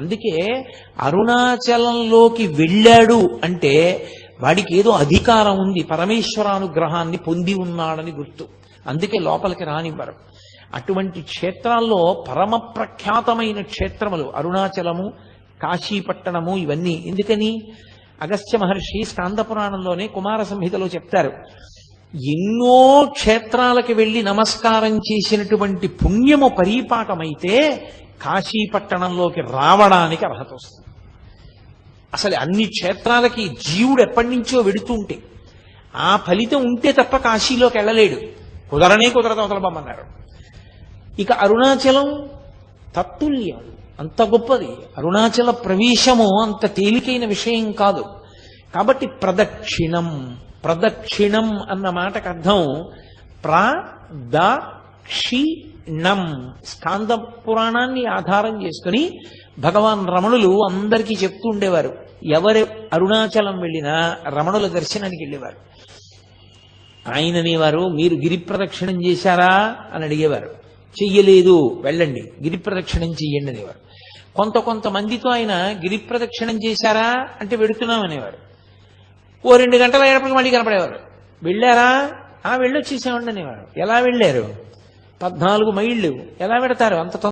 అందుకే అరుణాచలంలోకి వెళ్ళాడు అంటే వాడికి ఏదో అధికారం ఉంది పరమేశ్వరానుగ్రహాన్ని పొంది ఉన్నాడని గుర్తు. అందుకే లోపలికి రానివ్వరు. అటువంటి క్షేత్రాల్లో పరమ ప్రఖ్యాతమైన క్షేత్రములు అరుణాచలము కాశీపట్టణము ఇవన్నీ. ఎందుకని? అగస్త్య మహర్షి స్కాంద పురాణంలోనే కుమార సంహితలో చెప్తారు. ఎన్నో క్షేత్రాలకు వెళ్ళి నమస్కారం చేసినటువంటి పుణ్యము పరీపాకమైతే కాశీపట్టణంలోకి రావడానికి అర్హత వస్తుంది. అసలు అన్ని క్షేత్రాలకి జీవుడు ఎప్పటి నుంచో వెడుతుంటే ఆ ఫలితం ఉంటే తప్ప కాశీలోకి వెళ్ళలేడు. కుదరనే కుదరదు అవతలబమ్మన్నారు ఇక అరుణాచలం తత్తుల్యం అంత గొప్పది. అరుణాచల ప్రవేశము అంత తేలికైన విషయం కాదు. కాబట్టి ప్రదక్షిణం ప్రదక్షిణం అన్న మాటకు అర్థం క్షీణం. స్కాంద పురాణాన్ని ఆధారం చేసుకుని భగవాన్ రమణులు అందరికీ చెప్తూ ఉండేవారు. ఎవరు అరుణాచలం వెళ్ళినా రమణుల దర్శనానికి వెళ్ళేవారు. ఆయన అనేవారు మీరు గిరి ప్రదక్షిణం చేశారా? అని అడిగేవారు. చెయ్యలేదు వెళ్ళండి గిరి ప్రదక్షిణం చెయ్యండి అనేవారు. కొంత కొంతమందితో ఆయన గిరి ప్రదక్షిణం చేశారా? అంటే వెడుతున్నాం అనేవారు. ఓ రెండు గంటల అయ్యేటప్పటికి మళ్ళీ కనపడేవారు. వెళ్ళారా? ఆ వెళ్ళొచ్చేసామండి అనేవారు. ఎలా వెళ్ళారు? పద్నాలుగు మైళ్ళు. ఎలా పెడతారు? అంత